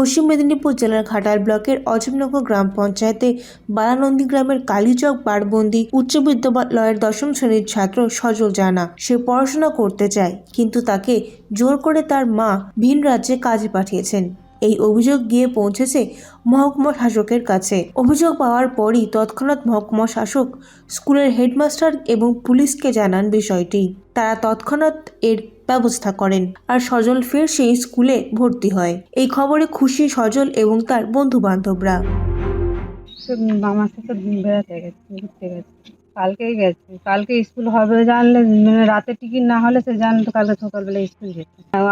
পশ্চিম মেদিনীপুর জেলার ঘাটাল ব্লকের অজমনগর গ্রাম পঞ্চায়েতে বারানন্দী গ্রামের কালীচক বারবন্দি উচ্চ বিদ্যালয়ের দশম শ্রেণির ছাত্র সজল জানা। সে পড়াশোনা করতে চায়, কিন্তু তাকে জোর করে তার মা ভিন রাজ্যে কাজে পাঠিয়েছেন। এই অভিযোগ গিয়ে পৌঁছেছে মহকুমা শাসকের কাছে। অভিযোগ পাওয়ার পরই তৎক্ষণাৎ মহকুমা শাসক, স্কুলের হেডমাস্টার এবং পুলিশকে জানান বিষয়টি। তারা তৎক্ষণাৎ এর ব্যবস্থা করেন আর সজল ফের সেই স্কুলে ভর্তি হয়। এই খবরে খুশি সজল এবং তার বন্ধু বান্ধবরা কালকেই গেছে। কালকে স্কুল হবে জানলে মানে রাতে টিকিট না হলে সে জানতো কালকে সকালবেলা স্কুল যেত।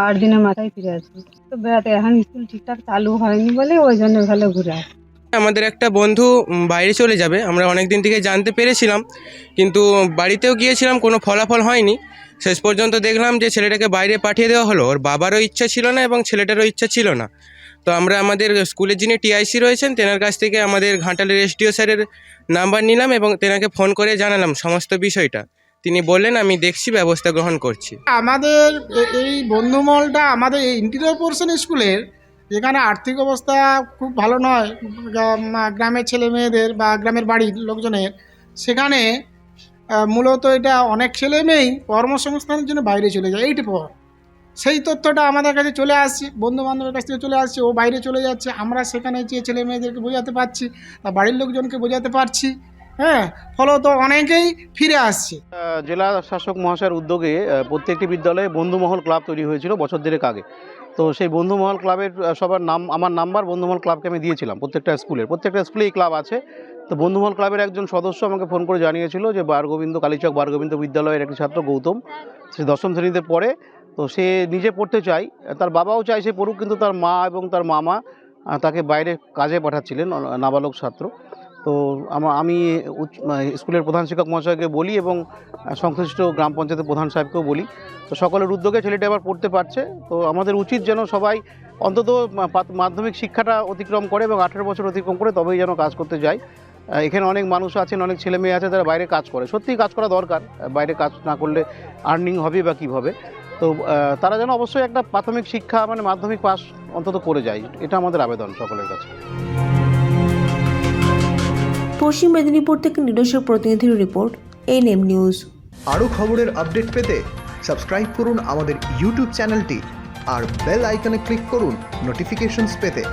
আট দিনের মাথায় ফিরে আসবে। তো বেড়াতে এখন স্কুল ঠিকঠাক চালু হয়নি বলে ওই জন্য ভালো ঘুরে আসে। আমাদের একটা বন্ধু বাইরে চলে যাবে। আমরা অনেক দিন থেকে জানতে পেরেছিলাম, কিন্তু বাড়িতেও গিয়েছিলাম, কোনো ফলাফল হয়নি। শেষ পর্যন্ত দেখলাম যে ছেলেটাকে বাইরে পাঠিয়ে দেওয়া হলো। ওর বাবারও ইচ্ছা ছিল না এবং ছেলেটারও ইচ্ছা ছিল না। তো আমরা আমাদের স্কুলের যিনি টিআইসি রয়েছেন, তেনার কাছ থেকে আমাদের ঘাটালের এসডিও স্যারের নাম্বার নিলাম এবং তেনাকে ফোন করে জানালাম সমস্ত বিষয়টা। তিনি বললেন, আমি দেখছি, ব্যবস্থা গ্রহণ করছি। আমাদের এই বন্ধুমহলটা আমাদের এই ইন্টিরিয়র পোর্শন স্কুলের, যেখানে আর্থিক অবস্থা খুব ভালো নয় গ্রামের ছেলে মেয়েদের বা গ্রামের বাড়ির লোকজনের, সেখানে মূলত এটা অনেক ছেলে মেয়েই কর্মসংস্থানের জন্য বাইরে চলে যায় এইটি পর সেই তথ্যটা আমাদের কাছে চলে আসছে বন্ধু বান্ধবের কাছ থেকে চলে আসছে, ও বাইরে চলে যাচ্ছে, আমরা সেখানে যে ছেলে মেয়েদেরকে বোঝাতে পারছি বা বাড়ির লোকজনকে বোঝাতে পারছি হ্যাঁ ফলত অনেকেই ফিরে আসছে। জেলা শাসক মহাশয়ের উদ্যোগে প্রত্যেকটি বিদ্যালয়ে বন্ধুমহল ক্লাব তৈরি হয়েছিল বছর দেড়েক আগে। তো সেই বন্ধুমহল ক্লাবের সবার নাম, আমার নাম্বার বন্ধুমহল ক্লাবকে আমি দিয়েছিলাম, প্রত্যেকটা স্কুলের। প্রত্যেকটা স্কুলেই ক্লাব আছে। তো বন্ধুমহল ক্লাবের একজন সদস্য আমাকে ফোন করে জানিয়েছিল যে, বারগোবিন্দ কালীচক বারগোবিন্দ বিদ্যালয়ের একটি ছাত্র, গৌতম। সে দশম শ্রেণীতে পড়ে। তো সে নিজে পড়তে চায়, তার বাবাও চায় সে পড়ুক, কিন্তু তার মা এবং তার মামা তাকে বাইরে কাজে পাঠাচ্ছিলেন নাবালক ছাত্র। তো আমা- উচ্চ- স্কুলের প্রধান শিক্ষক মহাশয়কে বলি এবং সংশ্লিষ্ট গ্রাম পঞ্চায়েতের প্রধান সাহেবকেও বলি। তো সকলের উদ্যোগে ছেলেটি আবার পড়তে পারছে। তো আমাদের উচিত যেন সবাই অন্তত মাধ্যমিক শিক্ষাটা অতিক্রম করে এবং আঠেরো বছর অতিক্রম করে তবেই যেন কাজ করতে যায়। এখানে অনেক মানুষ আছেন, অনেক ছেলে মেয়ে আছে, তারা বাইরে কাজ করে। সত্যিই কাজ করা দরকার, বাইরে কাজ না করলে আর্নিং হবে বা কীভাবে। তো তারা যেন অবশ্যই একটা প্রাথমিক শিক্ষা মানে মাধ্যমিক পাস অন্তত করে যায়। এটা আমাদের আবেদন সকলের কাছে। পশ্চিম মেদিনীপুর থেকে নিজস্ব প্রতিনিধির রিপোর্ট এনএম নিউজ। আরও খবরের আপডেট পেতে সাবস্ক্রাইব করুন আমাদের ইউটিউব চ্যানেলটি আর বেল আইকনে ক্লিক করুন নোটিফিকেশনস পেতে।